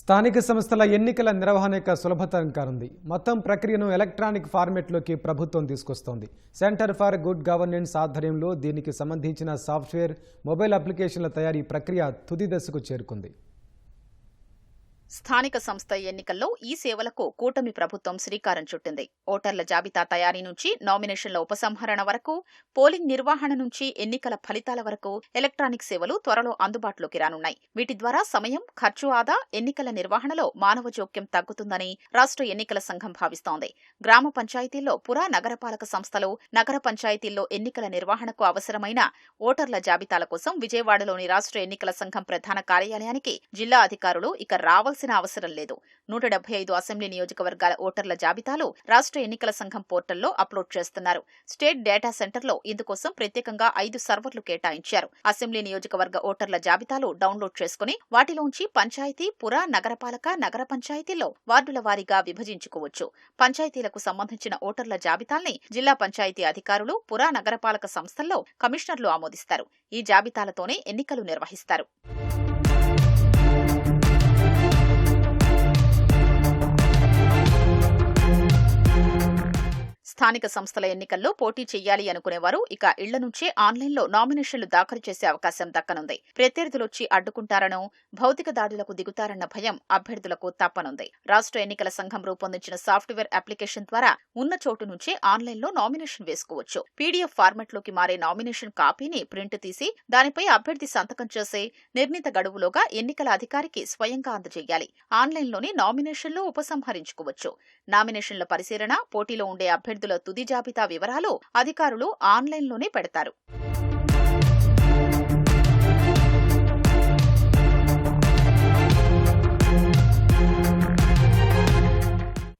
స్థానిక సంస్థల ఎన్నికల నిర్వహణ యొక్క సులభతరం కానుంది. మొత్తం ప్రక్రియను ఎలక్ట్రానిక్ ఫార్మెట్లోకి ప్రభుత్వం తీసుకొస్తోంది. సెంటర్ ఫర్ గుడ్ గవర్నెన్స్ ఆధ్వర్యంలో దీనికి సంబంధించిన సాఫ్ట్వేర్ మొబైల్ అప్లికేషన్ల తయారీ ప్రక్రియ తుది దశకు చేరుకుంది. స్థానిక సంస్థ ఎన్నికల్లో ఈ సేవలకు కూటమి ప్రభుత్వం శ్రీకారం చుట్టింది. ఓటర్ల జాబితా తయారీ నుంచి నామినేషన్ల ఉపసంహరణ వరకు పోలింగ్ నిర్వహణ నుంచి ఎన్నికల ఫలితాల వరకు ఎలక్ట్రానిక్ సేవలు త్వరలో అందుబాటులోకి రానున్నాయి. వీటి ద్వారా సమయం ఖర్చు ఆదా ఎన్నికల నిర్వహణలో మానవ జోక్యం తగ్గుతుందని రాష్ట్ర ఎన్నికల సంఘం భావిస్తోంది. గ్రామ పంచాయతీల్లో పురా నగరపాలక సంస్థలు నగర పంచాయతీల్లో ఎన్నికల నిర్వహణకు అవసరమైన ఓటర్ల జాబితాల కోసం విజయవాడలోని రాష్ట్ర ఎన్నికల సంఘం ప్రధాన కార్యాలయానికి జిల్లా అధికారులు ఇక రావాల్సిన అవసరం లేదు. నూట డెబ్బై ఐదు అసెంబ్లీ నియోజకవర్గాల ఓటర్ల జాబితాలు రాష్ట్ర ఎన్నికల సంఘం పోర్టల్లో అప్లోడ్ చేస్తున్నారు. స్టేట్ డేటా సెంటర్లో ఇందుకోసం ప్రత్యేకంగా ఐదు సర్వర్లు కేటాయించారు. అసెంబ్లీ నియోజకవర్గ ఓటర్ల జాబితాలు డౌన్లోడ్ చేసుకుని వాటిలోంచి పంచాయతీ పుర నగరపాలక నగర పంచాయతీల్లో వార్డుల వారీగా విభజించుకోవచ్చు. పంచాయతీలకు సంబంధించిన ఓటర్ల జాబితాల్ని జిల్లా పంచాయతీ అధికారులు పురా నగరపాలక సంస్థల్లో కమిషనర్లు ఆమోదిస్తారు. ఈ జాబితాలతోనే ఎన్నికలు నిర్వహిస్తారు. స్థానిక సంస్థల ఎన్నికల్లో పోటీ చేయాలి అనుకునేవారు. ఇక ఇళ్ళ నుంచే ఆన్లైన్లో నామినేషన్లు దాఖలు చేసే అవకాశం దక్కనుంది. ప్రత్యర్థులొచ్చి అడ్డుకుంటారనో భౌతిక దాడులకు దిగుతారన్న భయం అభ్యర్థులకు తప్పనుంది. రాష్ట్ర ఎన్నికల సంఘం రూపొందించిన సాఫ్ట్వేర్ అప్లికేషన్ ద్వారా ఉన్న చోటు నుంచే ఆన్లైన్లో నామినేషన్ వేసుకోవచ్చు. పీడీఎఫ్ ఫార్మాట్లోకి మారే నామినేషన్ కాపీని ప్రింట్ తీసి దానిపై అభ్యర్థి సంతకం చేసి నిర్ణీత గడువులోగా ఎన్నికల అధికారికి స్వయంగా అందజేయాలి. ఆన్లైన్లోనే నామినేషన్లు ఉపసంహరించుకోవచ్చు. నామినేషన్ల పరిశీలన పోటీలో ఉండే అభ్యర్థుల తుది జాబితా వివరాలు అధికారులు ఆన్లైన్లోనే పెడతారు.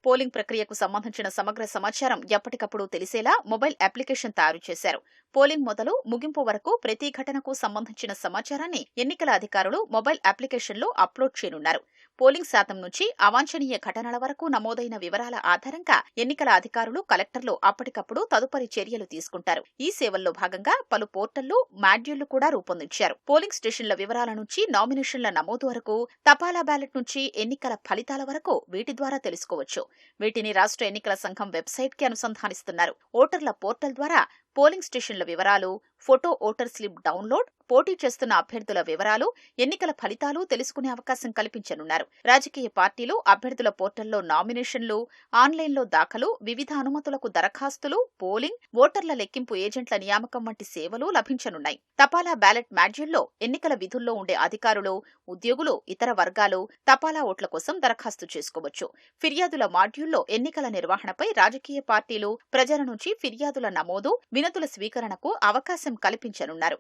పోలింగ్ ప్రక్రియకు సంబంధించిన సమగ్ర సమాచారం ఎప్పటికప్పుడు తెలిసేలా మొబైల్ అప్లికేషన్ తయారు చేశారు. పోలింగ్ మొదలు ముగింపు వరకు ప్రతి ఘటనకు సంబంధించిన సమాచారాన్ని ఎన్నికల అధికారులు మొబైల్ అప్లికేషన్లో అప్లోడ్ చేయనున్నారు. పోలింగ్ శాతం నుంచి అవాంఛనీయ ఘటనల వరకు నమోదైన వివరాల ఆధారంగా ఎన్నికల అధికారులు కలెక్టర్లు అప్పటికప్పుడు తదుపరి చర్యలు తీసుకుంటారు. ఈ సేవల్లో భాగంగా పలు పోర్టళ్ళు మాడ్యూళ్ళు కూడా రూపొందించారు. పోలింగ్ స్టేషన్ల వివరాల నుంచి నామినేషన్ల నమోదు వరకు తపాలా బ్యాలెట్ నుంచి ఎన్నికల ఫలితాల వరకు వీటి ద్వారా తెలుసుకోవచ్చు. వీటిని రాష్ట్ర ఎన్నికల సంఘం వెబ్సైట్కి అనుసంధానిస్తున్నారు. ఓటర్ల పోర్టల్ ద్వారా పోలింగ్ స్టేషన్ల వివరాలు ఫోటో ఓటర్ స్లిప్ డౌన్లోడ్ పోటీ చేస్తున్న అభ్యర్థుల వివరాలు ఎన్నికల ఫలితాలు తెలుసుకునే అవకాశం కల్పించనున్నారు. రాజకీయ పార్టీలు అభ్యర్థుల పోర్టల్లో నామినేషన్లు ఆన్లైన్లో దాఖలు వివిధ అనుమతులకు దరఖాస్తులు పోలింగ్ ఓటర్ల లెక్కింపు ఏజెంట్ల నియామకం వంటి సేవలు లభించనున్నాయి. తపాలా బ్యాలెట్ మాడ్యూల్లో ఎన్నికల విధుల్లో ఉండే అధికారులు ఉద్యోగులు ఇతర వర్గాలు తపాలా ఓట్ల కోసం దరఖాస్తు చేసుకోవచ్చు. ఫిర్యాదుల మాడ్యూల్లో ఎన్నికల నిర్వహణపై రాజకీయ పార్టీలు ప్రజల నుంచి ఫిర్యాదుల నమోదు వినతుల స్వీకరణకు అవకాశం కల్పించనున్నారు.